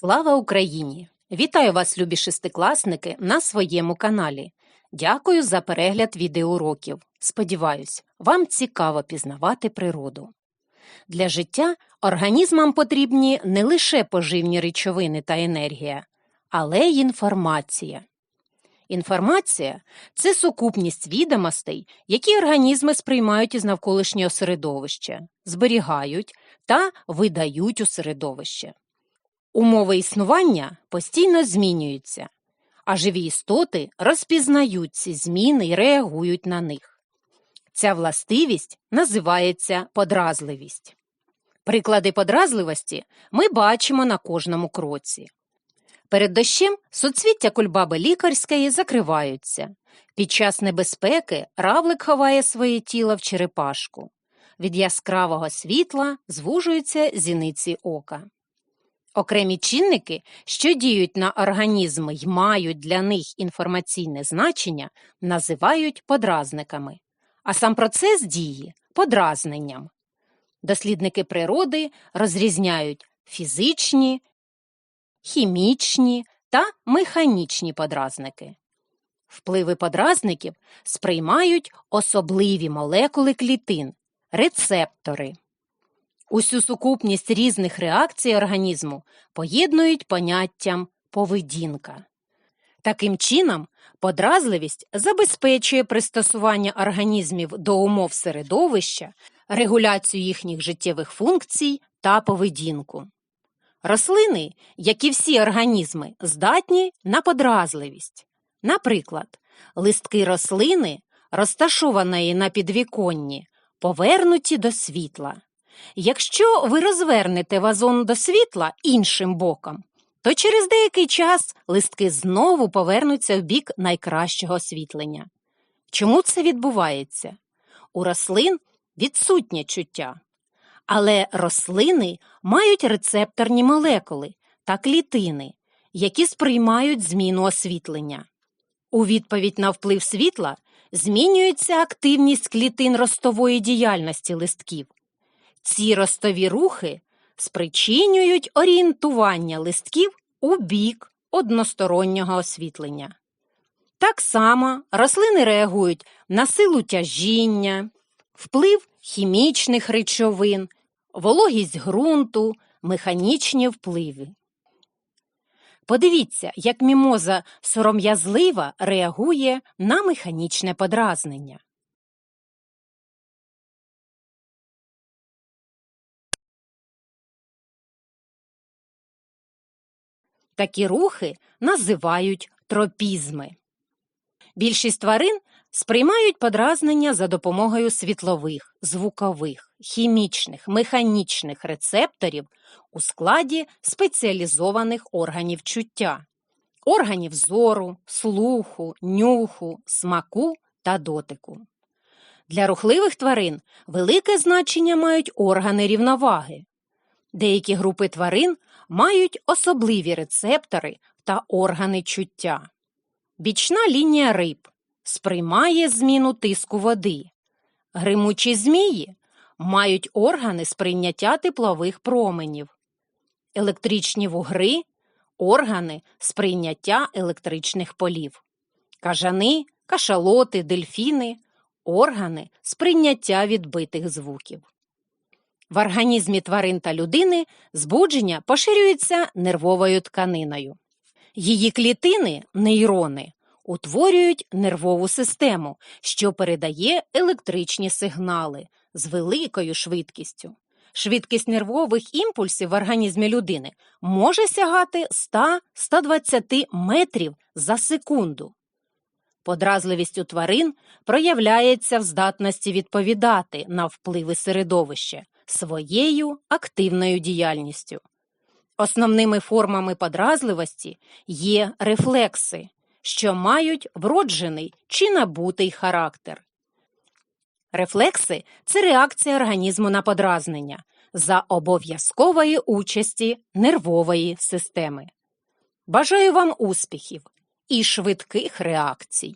Слава Україні! Вітаю вас, любі шестикласники, на своєму каналі. Дякую за перегляд відеоуроків. Сподіваюсь, вам цікаво пізнавати природу. Для життя організмам потрібні не лише поживні речовини та енергія, але й інформація. Інформація це сукупність відомостей, які організми сприймають із навколишнього середовища, зберігають та видають у середовище. Умови існування постійно змінюються, а живі істоти розпізнають ці зміни і реагують на них. Ця властивість називається подразливість. Приклади подразливості ми бачимо на кожному кроці. Перед дощем соцвіття кульбаби лікарської закриваються. Під час небезпеки равлик ховає своє тіло в черепашку. Від яскравого світла звужуються зіниці ока. Окремі чинники, що діють на організми й мають для них інформаційне значення, називають подразниками, а сам процес дії подразненням. Дослідники природи розрізняють фізичні, хімічні та механічні подразники. Впливи подразників сприймають особливі молекули клітин, рецептори. Усю сукупність різних реакцій організму поєднують поняттям поведінка. Таким чином, подразливість забезпечує пристосування організмів до умов середовища, регуляцію їхніх життєвих функцій та поведінку. Рослини, як і всі організми, здатні на подразливість. Наприклад, листки рослини, розташованої на підвіконні, повернуті до світла. Якщо ви розвернете вазон до світла іншим боком, то через деякий час листки знову повернуться в бік найкращого освітлення. Чому це відбувається? У рослин відсутнє чуття. Але рослини мають рецепторні молекули та клітини, які сприймають зміну освітлення. У відповідь на вплив світла змінюється активність клітин ростової діяльності листків. Ці ростові рухи спричинюють орієнтування листків у бік одностороннього освітлення. Так само рослини реагують на силу тяжіння, вплив хімічних речовин, вологість ґрунту, механічні впливи. Подивіться, як мімоза сором'язлива реагує на механічне подразнення. Такі рухи називають тропізми. Більшість тварин сприймають подразнення за допомогою світлових, звукових, хімічних, механічних рецепторів у складі спеціалізованих органів чуття, органів зору, слуху, нюху, смаку та дотику. Для рухливих тварин велике значення мають органи рівноваги. Деякі групи тварин мають особливі рецептори та органи чуття. Бічна лінія риб сприймає зміну тиску води. Гримучі змії мають органи сприйняття теплових променів. Електричні вугри органи сприйняття електричних полів. Кажани, кашалоти, дельфіни органи сприйняття відбитих звуків. В організмі тварин та людини збудження поширюється нервовою тканиною. Її клітини, нейрони, утворюють нервову систему, що передає електричні сигнали з великою швидкістю. Швидкість нервових імпульсів в організмі людини може сягати 100-120 метрів за секунду. Подразливість у тварин проявляється в здатності відповідати на впливи середовища своєю активною діяльністю. Основними формами подразливості є рефлекси, що мають вроджений чи набутий характер. Рефлекси це реакція організму на подразнення за обов'язкової участі нервової системи. Бажаю вам успіхів і швидких реакцій.